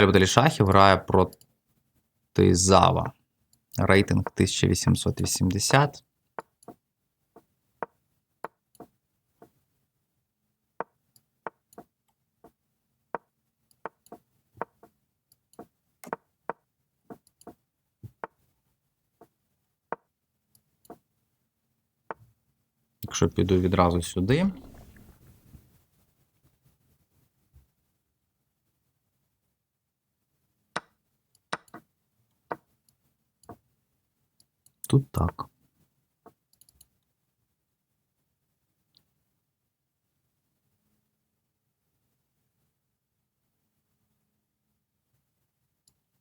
любителі шахів грає проти Зава. Рейтинг 1880. Якщо піду відразу сюди. Тут так.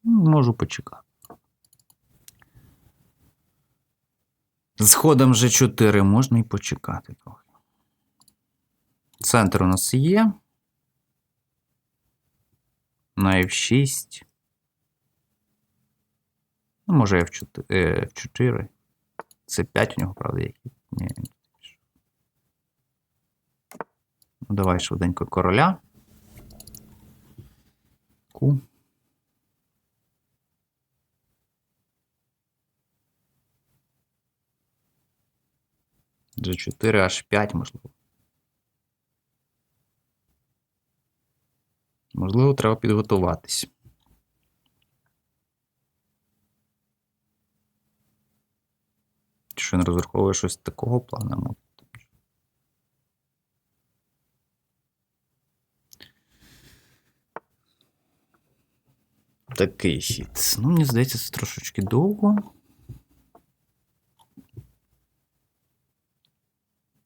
Ну, Можу почекати. З ходом G4 можна і почекати трохи. Центр у нас є. На F6. Ну, може, F4. е, F4. Це 5 у нього, правда, які. Ні. Ну, давай швиденько короля. Ку. G4, H5, можливо. Можливо, треба підготуватись. Що не розраховує щось такого плану? ну, Такий хід. Ну, мені здається, це трошечки довго.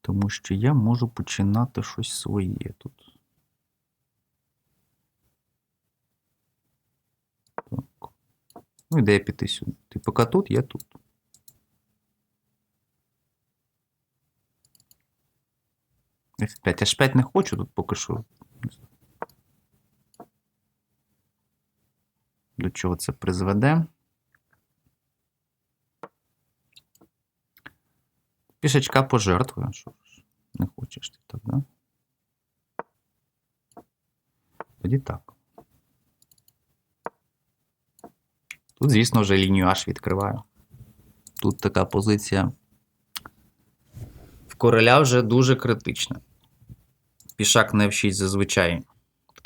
Тому що я можу починати щось своє тут. Так. Ну, ідея піти сюди. Ти поки тут, я тут. F5. H5 не хочу тут поки що. До чого це призведе? Пішечка пожертвую. Що ж, не хочеш ти так, да? Тоді так. Тут, звісно, вже лінію H відкриваю. Тут така позиція короля вже дуже критична. Пішак на F6 зазвичай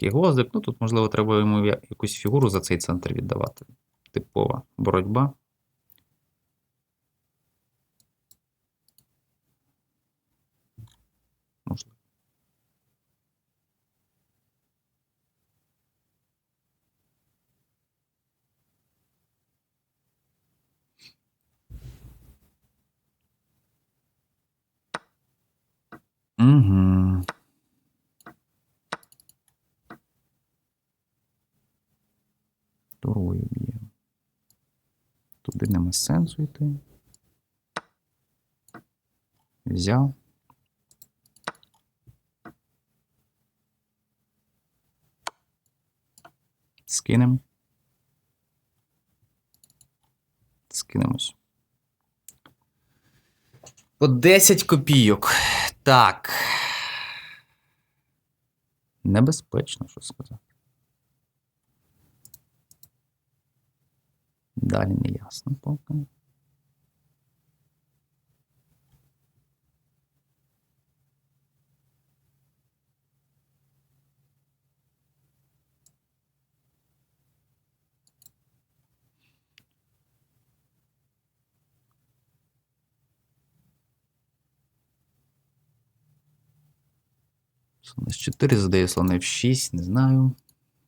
такий гвоздик. Ну тут, можливо, треба йому якусь фігуру за цей центр віддавати. Типова боротьба. Можливо. Угу. Второю б'є. Туди нема сенсу йти. Взяв. Скинем. Скинемось. По 10 копійок. Так. Небезпечно, що сказати. Далі не ясно поки. Слон С4 задає слон F6, не знаю.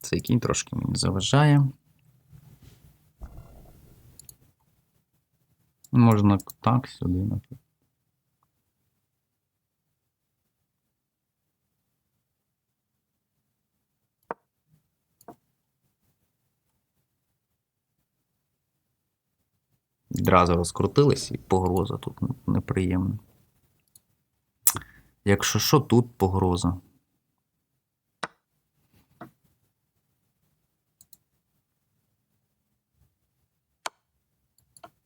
Цей кінь трошки мені заважає. Можна так сюди, наприклад. Відразу розкрутились і погроза тут неприємна. Якщо що, тут погроза.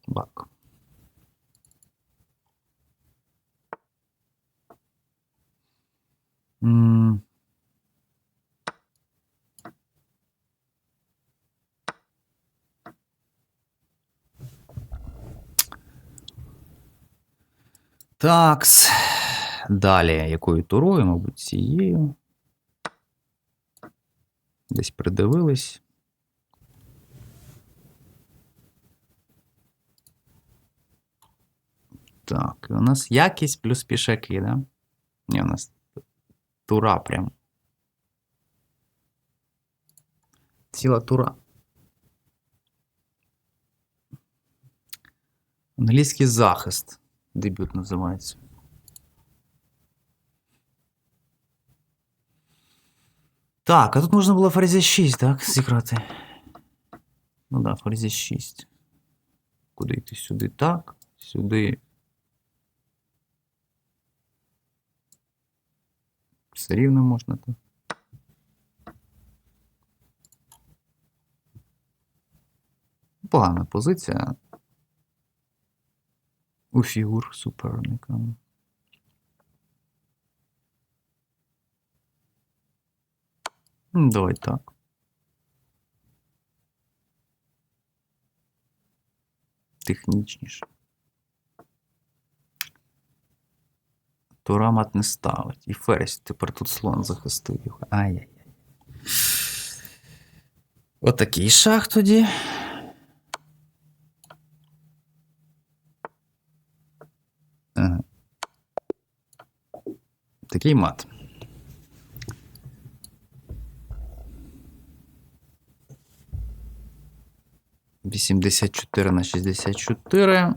бак М Такс. Далі якою турою, мабуть, цією. Десь придивились. Так, і у нас якість плюс пішаки, да? Ні, у нас тура прям. Ціла тура. Англійський захист. Дебют називається. Так, а тут можна було ферзя 6, так? Зіграти. Ну да, ферзя 6. Куди йти сюди? Так. Сюди. Все рівно можна так. Погана позиція. У фігур суперника. Ну, Давай так. Технічніше. Тура мат не ставить. І ферзь тепер тут слон захистив його. Ай-яй-яй. Отакий шах тоді. Такий мат. Вісімдесят чотири на шістдесят чотири.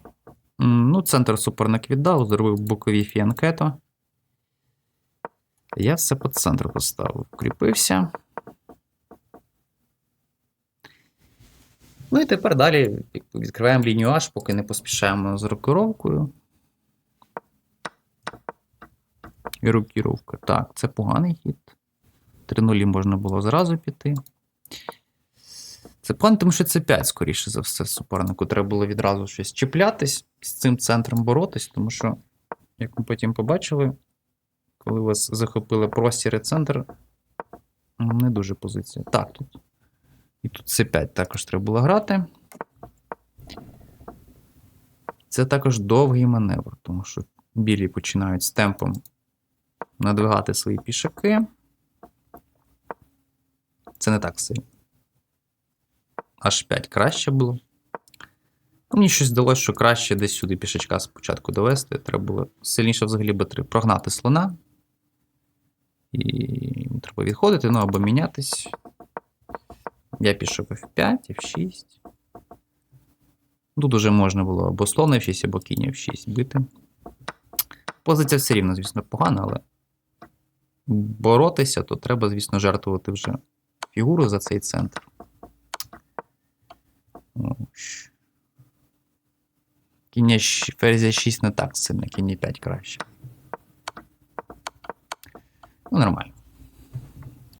Ну, центр суперник віддав, зробив бокові фіанкето. Я все по центру поставив. Укріпився. Ну і тепер далі відкриваємо лінію H, поки не поспішаємо з рокировкою. І рокіровка. Так, це поганий хід. 3 нулі можна було зразу піти. Це план, тому що це 5, скоріше за все, супернику. Треба було відразу щось чіплятись, з цим центром боротись, тому що, як ми потім побачили, коли вас захопили простір і центр, не дуже позиція. Так, тут. І тут С5 також треба було грати. Це також довгий маневр, тому що білі починають з темпом надвигати свої пішаки. Це не так сильно. Аж 5 краще було. Ну, Мені щось здалося, що краще десь сюди пішачка спочатку довести. Треба було сильніше взагалі Б3 прогнати слона. І треба відходити, ну або мінятись. Я пішов F5, F6. Тут уже можна було або слон F6, або кінь F6 бити. Позиція все рівно, звісно, погана, але боротися, то треба, звісно, жертвувати вже фігуру за цей центр. Щ- ферзя 6 не так сильно, кінь 5 краще. Ну, нормально.